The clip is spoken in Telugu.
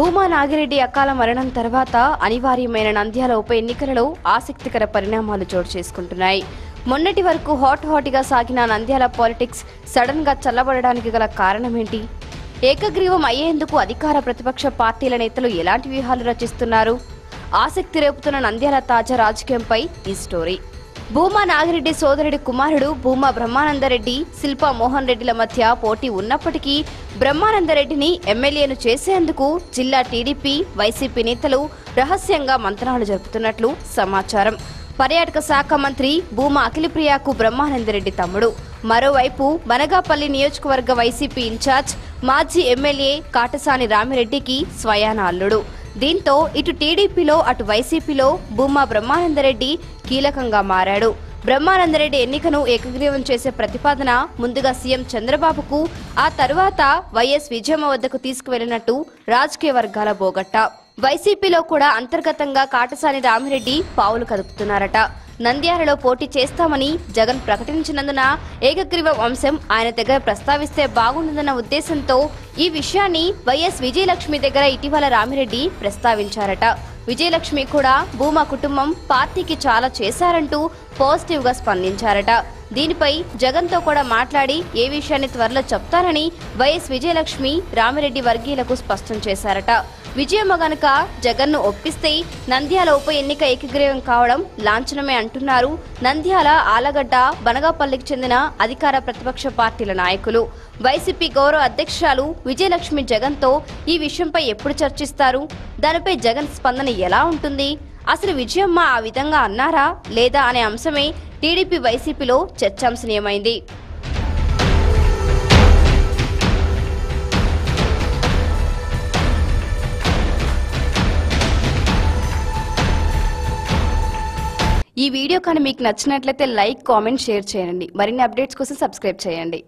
భూమా నాగిరెడ్డి అకాల మరణం తర్వాత అనివార్యమైన నంద్యాల ఉప ఎన్నికలలో ఆసక్తికర పరిణామాలు చోటు చేసుకుంటున్నాయి. మొన్నటి వరకు హాట్ హాట్గా సాగిన నంద్యాల పాలిటిక్స్ సడన్గా చల్లబడడానికి గల కారణమేంటి? ఏకగ్రీవం అయ్యేందుకు అధికార ప్రతిపక్ష పార్టీల నేతలు ఎలాంటి వ్యూహాలు రచిస్తున్నారు? ఆసక్తి రేపుతున్న నంద్యాల తాజా రాజకీయంపై ఈ స్టోరీ. భూమా నాగిరెడ్డి సోదరుడి కుమారుడు భూమా బ్రహ్మానందరెడ్డి శిల్పా మోహన్ రెడ్డిల మధ్య పోటీ ఉన్నప్పటికీ బ్రహ్మానందరెడ్డిని ఎమ్మెల్యేను చేసేందుకు జిల్లా టీడీపీ వైసీపీ నేతలు రహస్యంగా మంత్రాలు జరుపుతున్నట్లు సమాచారం. పర్యాటక శాఖ మంత్రి భూమా అఖిలప్రియకు బ్రహ్మానందరెడ్డి తమ్ముడు. మరోవైపు బనగాపల్లి నియోజకవర్గ వైసీపీ ఇన్ఛార్జ్ మాజీ ఎమ్మెల్యే కాటసాని రామిరెడ్డికి స్వయాన అల్లుడు. దీంతో ఇటు టీడీపీలో అటు వైసీపీలో భూమా బ్రహ్మానందరెడ్డి కీలకంగా మారాడు. బ్రహ్మానందరెడ్డి ఎన్నికను ఏకగ్రీవం చేసే ప్రతిపాదన ముందుగా సీఎం చంద్రబాబుకు ఆ తర్వాత వైఎస్ విజయమ్మ వద్దకు తీసుకువెళ్ళినట్టు రాజకీయ వర్గాల బోగట్ట. వైసీపీలో కూడా అంతర్గతంగా కాటసాని రామిరెడ్డి పావులు కదుపుతున్నారట. నంద్యాలలో పోటీ చేస్తామని జగన్ ప్రకటించినందున ఏకగ్రీవ వంశం ఆయన దగ్గర ప్రస్తావిస్తే బాగుండదన్న ఉద్దేశంతో ఈ విషయాన్ని వైఎస్ విజయలక్ష్మి దగ్గర ఇటీవల రామిరెడ్డి ప్రస్తావించారట. విజయలక్ష్మి కూడా భూమా కుటుంబం పార్టీకి చాలా చేశారంటూ పాజిటివ్గా స్పందించారట. దీనిపై జగన్తో కూడా మాట్లాడి ఏ విషయాన్ని త్వరలో చెప్తానని వైఎస్ విజయలక్ష్మి రామిరెడ్డి వర్గీయులకు స్పష్టం చేశారట. విజయమ్మ గనక జగన్ను ఒప్పిస్తే నంద్యాల ఉప ఎన్నిక ఏకగ్రీవం కావడం లాంఛనమే అంటున్నారు. నంద్యాల ఆలగడ్డ బనగాపల్లికి చెందిన అధికార ప్రతిపక్ష పార్టీల నాయకులు. వైసీపీ గౌరవ అధ్యక్షురాలు విజయలక్ష్మి జగన్తో ఈ విషయంపై ఎప్పుడు చర్చిస్తారు? దానిపై జగన్ స్పందన ఎలా ఉంటుంది? అసలు విజయమ్మ ఆ విధంగా అన్నారా? లేదా అనే అంశమే టీడీపీ వైసీపీలో చర్చాంశనీయమైంది. ఈ వీడియో కానీ మీకు నచ్చినట్లయితే లైక్ కామెంట్ షేర్ చేయండి. మరిన్ని అప్డేట్స్ కోసం సబ్స్క్రైబ్ చేయండి.